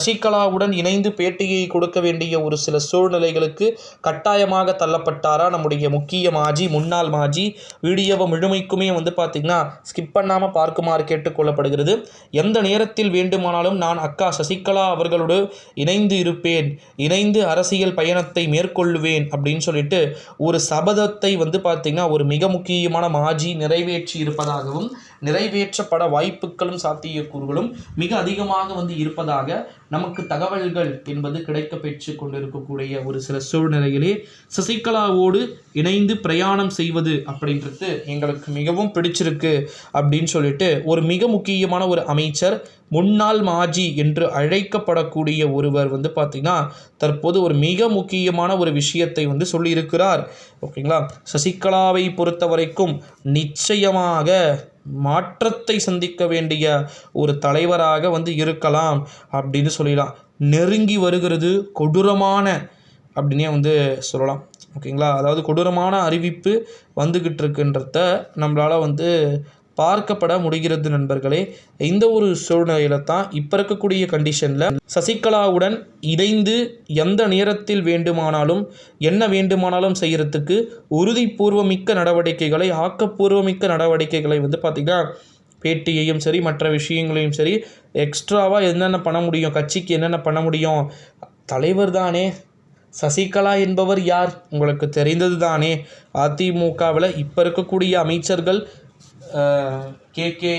சசிகலாவுடன் இணைந்து பேட்டியை கொடுக்க வேண்டிய ஒரு சில சூழ்நிலைகளுக்கு கட்டாயமாக தள்ளப்பட்டாரா நம்முடைய முக்கிய மாஜி முன்னாள் மாஜி? வீடியோவை முழுமைக்குமே வந்து பார்த்திங்கன்னா ஸ்கிப் பண்ணாமல் பார்க்குமாறு கேட்டுக்கொள்ளப்படுகிறது எந்த நேரத்தில் வேண்டுமானாலும் நான் அக்கா சசிகலா அவர்களோடு இணைந்து இருப்பேன் இணைந்து அரசியல் பயணத்தை மேற்கொள்ளுவேன் அப்படின்னு சொல்லிட்டு ஒரு சபதத்தை வந்து பார்த்திங்கன்னா ஒரு மிக முக்கியமான மாஜி நிறைவேற்றி இருப்பதாகவும் நிறைவேற்றப்பட வாய்ப்புகளும் சாத்தியக்கூறுகளும் மிக அதிகமாக வந்து இருப்பதாக நமக்கு தகவல்கள் என்பது கிடைக்க பெற்று கொண்டிருக்கக்கூடிய ஒரு சில சூழ்நிலையிலே சசிகலாவோடு இணைந்து பிரயாணம் செய்வது அப்படின்றது எங்களுக்கு மிகவும் பிடிச்சிருக்கு அப்படின்னு சொல்லிட்டு ஒரு மிக முக்கியமான ஒரு அமைச்சர் முன்னாள் மாஜி என்று அழைக்கப்படக்கூடிய ஒருவர் வந்து பார்த்திங்கன்னா தற்போது ஒரு மிக முக்கியமான ஒரு விஷயத்தை வந்து சொல்லியிருக்கிறார். ஓகேங்களா? சசிகலாவை பொறுத்த வரைக்கும் நிச்சயமாக மாற்றத்தை சந்திக்க வேண்டிய ஒரு தலைவராக வந்து இருக்கலாம் அப்படின்னு சொல்லிடலாம். நெருங்கி வருகிறது கொடூரமான அப்படின்னே வந்து சொல்லலாம். ஓகேங்களா? அதாவது கொடூரமான அறிவிப்பு வந்துக்கிட்டு இருக்குன்றத நம்மளால் வந்து பார்க்கப்பட முடிகிறது நண்பர்களே. இந்த ஒரு சூழ்நிலையில தான் இப்போ இருக்கக்கூடிய கண்டிஷனில் சசிகலாவுடன் இணைந்து எந்த நேரத்தில் வேண்டுமானாலும் என்ன வேண்டுமானாலும் செய்யறதுக்கு உறுதிப்பூர்வமிக்க நடவடிக்கைகளை ஆக்கப்பூர்வமிக்க நடவடிக்கைகளை வந்து பார்த்திங்கன்னா பேட்டியையும் சரி மற்ற விஷயங்களையும் சரி எக்ஸ்ட்ராவாக என்னென்ன பண்ண முடியும் கட்சிக்கு என்னென்ன பண்ண முடியும் தலைவர் தானே. சசிகலா என்பவர் யார்? உங்களுக்கு தெரிந்தது தானே. அதிமுகவில் இப்போ இருக்கக்கூடிய அமைச்சர்கள் கேகே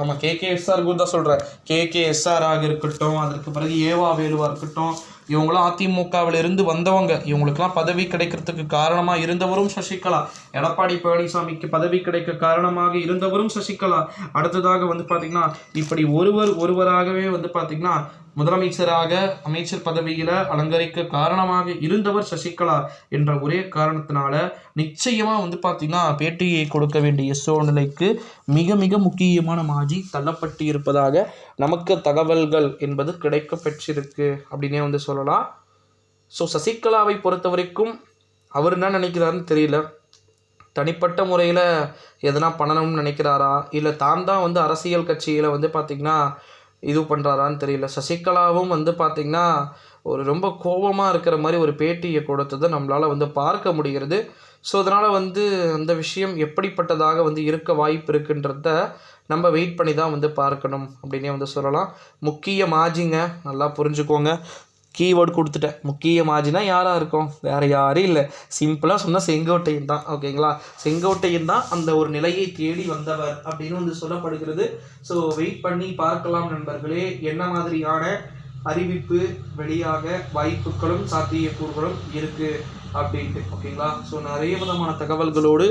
ஆமாம் கேகே எஸ்ஆர் குரு தான் சொல்கிறேன் கேகே எஸ்ஆராக இருக்கட்டும் அதற்கு பிறகு ஏவா வேலுவாக இருக்கட்டும் இவங்களாம் அதிமுகவிலிருந்து வந்தவங்க. இவங்களுக்கெல்லாம் பதவி கிடைக்கிறதுக்கு காரணமாக இருந்தவரும் சசிகலா. எடப்பாடி பழனிசாமிக்கு பதவி கிடைக்க காரணமாக இருந்தவரும் சசிகலா. அடுத்ததாக வந்து பார்த்திங்கன்னா இப்படி ஒருவர் ஒருவராகவே வந்து பார்த்திங்கன்னா முதலமைச்சராக அமைச்சர் பதவியில் அலங்கரிக்க காரணமாக இருந்தவர் சசிகலா என்ற ஒரே காரணத்தினால நிச்சயமாக வந்து பார்த்திங்கன்னா பேட்டியை கொடுக்க வேண்டிய சூழ்நிலைக்கு மிக மிக முக்கியமான மாஜி தள்ளப்பட்டு இருப்பதாக நமக்கு தகவல்கள் என்பது கிடைக்க பெற்றிருக்கு அப்படின்னே வந்து சொல்லலாம். ஸோ சசிகலாவை பொறுத்த வரைக்கும் அவர் என்ன நினைக்கிறாருன்னு தெரியல. தனிப்பட்ட முறையில் எதனா பண்ணணும்னு நினைக்கிறாரா? இல்லை தான் தான் வந்து அரசியல் கட்சியில் வந்து பார்த்திங்கன்னா இது பண்ணுறாரான்னு தெரியல. சசிகலாவும் வந்து பார்த்திங்கன்னா ஒரு ரொம்ப கோபமாக இருக்கிற மாதிரி ஒரு பேட்டியை கொடுத்ததை நம்மளால் வந்து பார்க்க முடிகிறது. ஸோ அதனால் வந்து அந்த விஷயம் எப்படிப்பட்டதாக வந்து இருக்க வாய்ப்பு இருக்குன்றத நம்ம வெயிட் பண்ணி தான் வந்து பார்க்கணும் அப்படின்னே வந்து சொல்லலாம். முக்கிய மாஜிங்க நல்லா புரிஞ்சுக்கோங்க. கீவேர்டு கொடுத்துட்டேன். முக்கிய மாஜினா யாராக இருக்கும்? வேறு யாரும் இல்லை. சிம்பிளாக சொன்னால் செங்கோட்டையன் தான். ஓகேங்களா செங்கோட்டையன் தான் அந்த ஒரு நிலையை தேடி வந்தவர் அப்படின்னு வந்து சொல்லப்படுகிறது. ஸோ வெயிட் பண்ணி பார்க்கலாம் நண்பர்களே. என்ன மாதிரியான அறிவிப்பு வெளியாக வாய்ப்புகளும் சாத்தியக்கூறுகளும் இருக்குது அப்படின்ட்டு. ஓகேங்களா ஸோ நிறைய விதமான தகவல்களோடு